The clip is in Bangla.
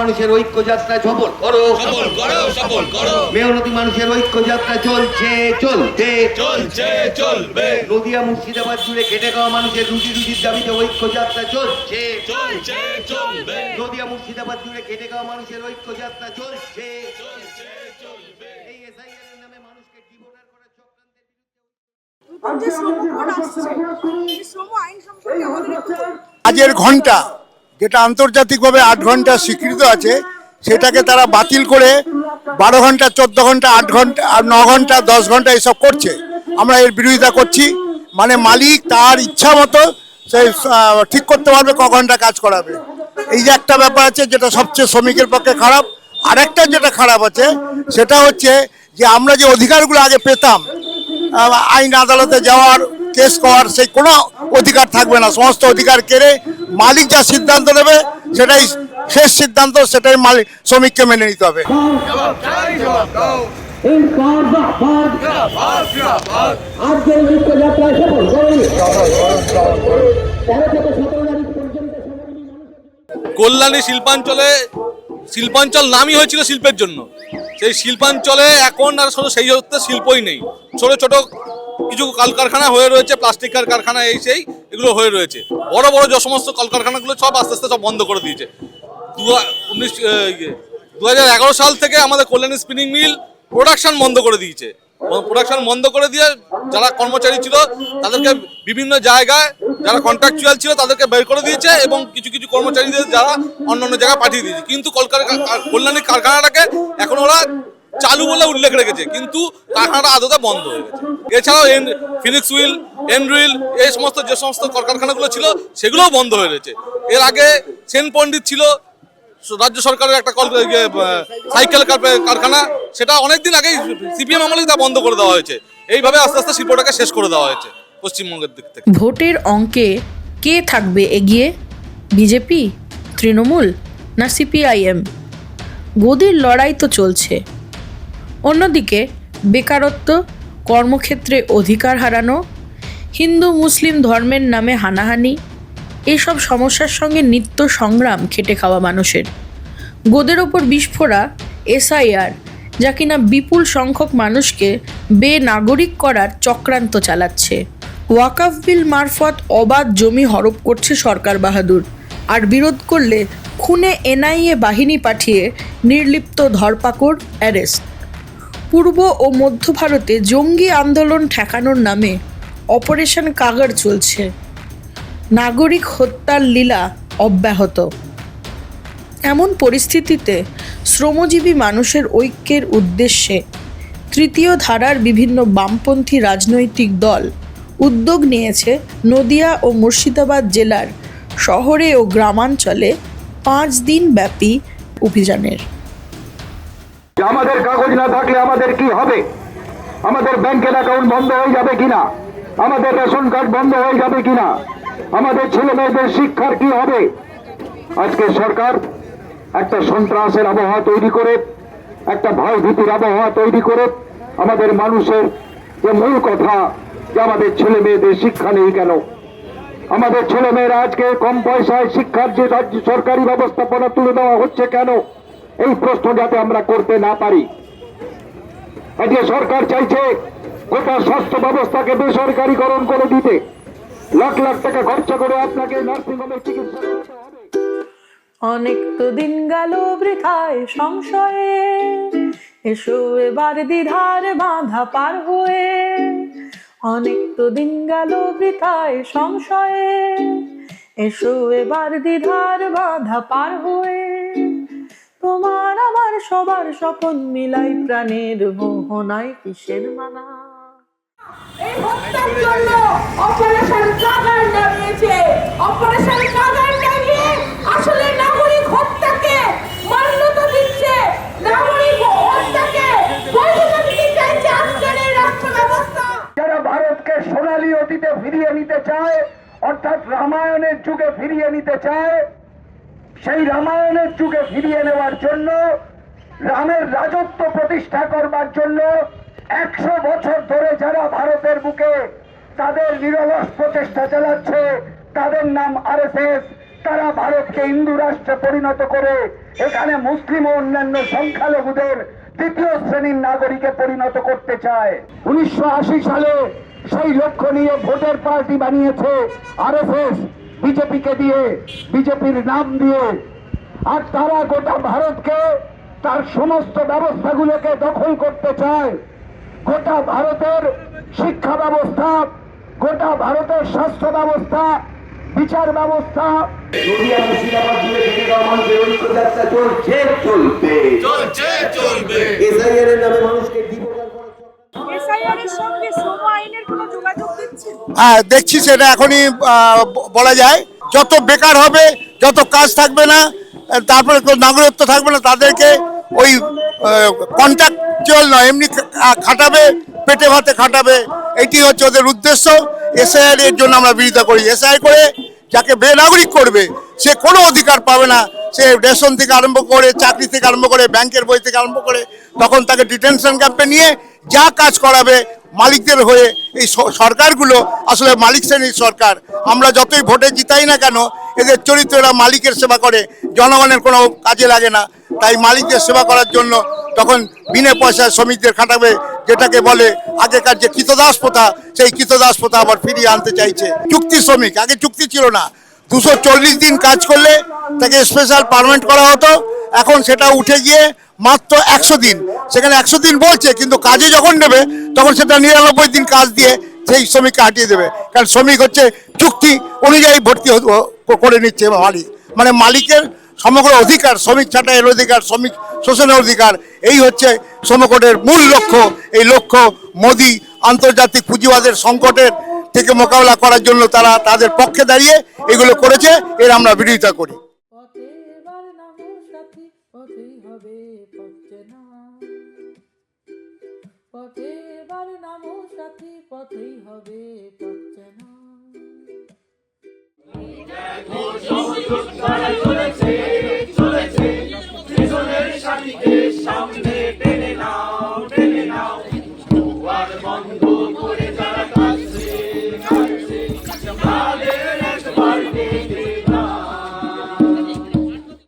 মানুষের ঐক্য যাত্রা সফল করো। সফল করো সফল করো। মেহনতি মানুষের ঐক্য যাত্রা চলছে চলছে। চলছে চলবে। নদিয়া মুর্শিদাবাদ জুড়ে খেটে খাওয়া মানুষের রুটি রুটির দাবিতে ঐক্য যাত্রা চলছে। চলছে চলবে। নদিয়া মুর্শিদাবাদ জুড়ে খেটে খাওয়া মানুষের ঐক্য যাত্রা চলছে। চলছে চলবে এই এসআইআর এর নামে মানুষকে ডিভোটার করার চক্রান্তের বিরুদ্ধে শ্রম আইন সম্পর্কে আমাদের একটু ঘণ্টা। যেটা আন্তর্জাতিকভাবে আট ঘণ্টা স্বীকৃত আছে, সেটাকে তারা বাতিল করে বারো ঘণ্টা, চোদ্দ ঘণ্টা, আট ঘণ্টা আর ন ঘণ্টা, দশ ঘণ্টা এসব করছে। আমরা এর বিরোধিতা করছি। মানে মালিক তার ইচ্ছা মতো সে ঠিক করতে পারবে, ক ঘণ্টা কাজ করাবে। এই যে একটা ব্যাপার আছে, যেটা সবচেয়ে শ্রমিকের পক্ষে খারাপ। আরেকটা যেটা খারাপ আছে, সেটা হচ্ছে যে আমরা যে অধিকারগুলো আগে পেতাম আইন আদালতে যাওয়ার কেস করার সেই কোনো অধিকার থাকবে না। সমস্ত অধিকার কেড়ে মালিক যা সিদ্ধান্ত নেবে সেটাই শেষ সিদ্ধান্ত সেটাই মালিক শ্রমিককে মেনে নিতে হবে। কল্যাণী শিল্পাঞ্চলে শিল্পাঞ্চল নামই হয়েছিল শিল্পের জন্য। সেই শিল্পাঞ্চলে এখন আর শুধু সেই অর্থে শিল্পই নেই। ছোট ছোট কিছু কলকারখানা হয়ে রয়েছে প্লাস্টিকের কারখানা এই সেই, এগুলো হয়ে রয়েছে। বড় বড় যে সমস্ত কলকারখানাগুলো সব আস্তে আস্তে সব বন্ধ করে দিয়েছে। দু উনিশ এগারো সাল থেকে আমাদের কল্যাণী স্পিনিং মিল প্রোডাকশন বন্ধ করে দিয়েছে। প্রোডাকশন বন্ধ করে দিয়ে যারা কর্মচারী ছিল, তাদেরকে বিভিন্ন জায়গায় যারা কন্ট্রাকচুয়াল ছিল, তাদেরকে বের করে দিয়েছে এবং কিছু কিছু কর্মচারীদের যারা অন্য অন্য জায়গায় পাঠিয়ে দিয়েছে। কিন্তু কলকাতা কল্যাণী কারখানাটাকে এখন ওরা চালু বলে উল্লেখ রেখেছে, কিন্তু কারখানাটা আদতে বন্ধ হয়ে গেছে। এছাড়াও ফিনিক্স উইল এনড্রিল এই সমস্ত যে সমস্ত কলকারখানাগুলো ছিল, সেগুলোও বন্ধ হয়ে রয়েছে। এর আগে সেন পণ্ডিত ছিল, রাজ্য সরকারের একটা কল সাইকেল কারখানা, সেটা অনেকদিন আগেই সিপিএম আমলেই তা বন্ধ করে দেওয়া হয়েছে। এইভাবে আস্তে আস্তে শিল্পটাকে শেষ করে দেওয়া হয়েছে, পশ্চিমবঙ্গের দিক থেকে। ভোটের অঙ্কে কে থাকবে এগিয়ে? বিজেপি, তৃণমূল না সিপিআইএম? গদির লড়াই তো চলছে। অন্যদিকে, বেকারত্ব, কর্মক্ষেত্রে অধিকার হারানো, হিন্দু, মুসলিম ধর্মের নামে হানাহানি, এসব সমস্যার সঙ্গে নিত্য সংগ্রাম খেটে খাওয়া মানুষের। গোদের ওপর বিস্ফোরা, এসআইআর, যা কিনা বিপুল সংখ্যক মানুষকে বেনাগরিক করার চক্রান্ত চালাচ্ছে। ওয়াকাফ বিল মারফত অবাধ জমি হরপ করছে সরকার বাহাদুর, আর বিরোধ করলে খুনে এনআইএ বাহিনী পাঠিয়ে নির্লিপ্ত ধরপাকড়, অ্যারেস্ট। পূর্ব ও মধ্য ভারতে জঙ্গি আন্দোলন ঠেকানোর নামে অপারেশন কাগার চলছে। নাগরিক হত্যার লীলা অব্যাহত। এমন পরিস্থিতিতে শ্রমজীবী মানুষের ঐক্যের উদ্দেশ্যে তৃতীয় ধারার বিভিন্ন বামপন্থী রাজনৈতিক দল উদ্যোগ নিয়েছে নদিয়া ও মুর্শিদাবাদ জেলার শহরে ও গ্রামাঞ্চলে পাঁচ দিন ব্যাপী অভিযানের। যে আমাদের কাগজ না থাকলে আমাদের কি হবে? আমাদের ব্যাংকের অ্যাকাউন্ট বন্ধ হয়ে যাবে কিনা? আমাদের রেশন কার্ড বন্ধ হয়ে যাবে কিনা? আমাদের ছেলে মেয়েদের শিক্ষার কি হবে? আজকে সরকার একটা সন্ত্রাসের আবহাওয়া তৈরি করে, একটা ভয় ভীতির আবহাওয়া তৈরি করে, আমাদের মানুষের যে মূল কথা যে আমাদের ছেলে মেয়েদের শিক্ষা নেই কেন? আমাদের ছেলে মেয়েরা আজকে কম পয়সায় শিক্ষার যে রাজ্য সরকারি ব্যবস্থাপনা তুলে দেওয়া হচ্ছে কেন? এই প্রশ্ন যাতে আমরা করতে না পারি। আজকে সরকার চাইছে গোটা স্বাস্থ্য ব্যবস্থাকে বেসরকারীকরণ করে দিতে। লাখ লাখ টাকা খরচা করে আপনাকে নার্সিংহোমে চিকিৎসা অনেক তো দিন গেল বৃথায় সংশয়ে। এসো এবার দ্বিধার বাঁধা পার হয়ে। অনেক তো দিন গেল বৃথায় সংশয়ে। এসো এবার দ্বিধার বাঁধা পার হয়ে। তোমার আমার সবার স্বপন মিলাই প্রাণের মোহনায় কিসের মানা? এই হত্যার জন্য অপারেশন কাগার নামিয়েছে অপারেশন কাগার নামিয়ে আসলে নাগরিক হত্যাকে মান্যতা দিচ্ছে। নাগরিক হত্যাকে বৈধতা দিতে চাইছে আজকের এই রাষ্ট্র ব্যবস্থা যারা ভারতকে সোনালী অতীতে ফিরিয়ে নিতে চায় অর্থাৎ রামায়ণের যুগে ফিরিয়ে নিতে চায় সেই রামায়ণের যুগে ফিরিয়ে নেওয়ার জন্য, রামের রাজত্ব প্রতিষ্ঠা করবার জন্য একশো বছর ধরে যারা ভারতের বুকে তাদের নিরলস প্রচেষ্টা চালাচ্ছে, তাদের নাম আরএসএস। তারা ভারতকে হিন্দু রাষ্ট্রে পরিণত করে এখানে মুসলিম ও অন্যান্য সংখ্যালঘুদের তৃতীয় শ্রেণির নাগরিকে পরিণত করতে চায়। উনিশশো আশি সালে সেই লক্ষ্য নিয়ে ভোটের পার্টি বানিয়েছে আরএসএস। বিজেপিকে দিয়ে বিজেপির নাম দিয়ে আর তারা গোটা ভারতকে তার সমস্ত ব্যবস্থাগুলোকে দখল করতে চায়। গোটা ভারতের শিক্ষা ব্যবস্থা গোটা ভারতের স্বাস্থ্য ব্যবস্থা বিচার ব্যবস্থা। নদিয়া মুর্শিদাবাদ জুড়ে খেটে খাওয়া মানুষের ঐক্যযাত্রা চলছে চলবে। চলছে চলবে। এসআইআর এর নামে মানুষকে বিপকার এসআইআর এর সঙ্গে শ্রম আইনের কোনো যোগাযোগ হ্যাঁ দেখছি সেটা এখনই বলা যায়। যত বেকার হবে, যত কাজ থাকবে না, তারপরে নাগরিকত্ব থাকবে না, তাদেরকে ওই কন্ট্রাকচুয়াল নয়, এমনি খাটাবে, পেটে ভাতে খাটাবে। এটি হচ্ছে ওদের উদ্দেশ্য। এসআইআর এর জন্য আমরা বিরোধিতা করি। এসআই করে যাকে বেনাগরিক করবে, সে কোনো অধিকার পাবে না। সে রেশন থেকে আরম্ভ করে, চাকরি থেকে আরম্ভ করে, ব্যাংকের বই থেকে আরম্ভ করে, তখন তাকে ডিটেনশন ক্যাম্পে নিয়ে যা কাজ করাবে মালিকদের হয়ে এই সরকারগুলো আসলে মালিক শ্রেণির সরকার। আমরা যতই ভোটে জিতাই না কেন, এদের চরিত্ররা মালিকের সেবা করে, জনগণের কোনো কাজে লাগে না। তাই মালিকদের সেবা করার জন্য তখন বিনা পয়সায় শ্রমিকদের খাটাবে, যেটাকে বলে আগেকার যে কৃতদাস প্রথা, সেই কৃতদাস প্রথা আবার ফিরিয়ে আনতে চাইছে। চুক্তি শ্রমিক, আগে চুক্তি ছিল না। দুশো চল্লিশ দিন কাজ করলে তাকে স্পেশাল পারমেন্ট করা হতো। এখন সেটা উঠে গিয়ে মাত্র একশো দিন। সেখানে একশো দিন বলছে, কিন্তু কাজে যখন নেবে তখন সেটা নিরানব্বই দিন কাজ দিয়ে সেই শ্রমিককে হাঁটিয়ে দেবে। কারণ শ্রমিক হচ্ছে চুক্তি অনুযায়ী ভর্তি করে নিচ্ছে মালিক। মানে মালিকের সমগ্র অধিকার, শ্রমিক ছাঁটাইয়ের অধিকার, শ্রমিক শোষণের অধিকার, এই হচ্ছে শ্রমকোটের মূল লক্ষ্য। এই লক্ষ্য মোদি আন্তর্জাতিক পুঁজিবাদের সংকটের থেকে মোকাবেলা করার জন্য তারা তাদের পক্ষে দাঁড়িয়ে এগুলো করেছে। এর আমরা বিরোধিতা করি। পথে এবার নামো সাথী পথেই হবে পথে না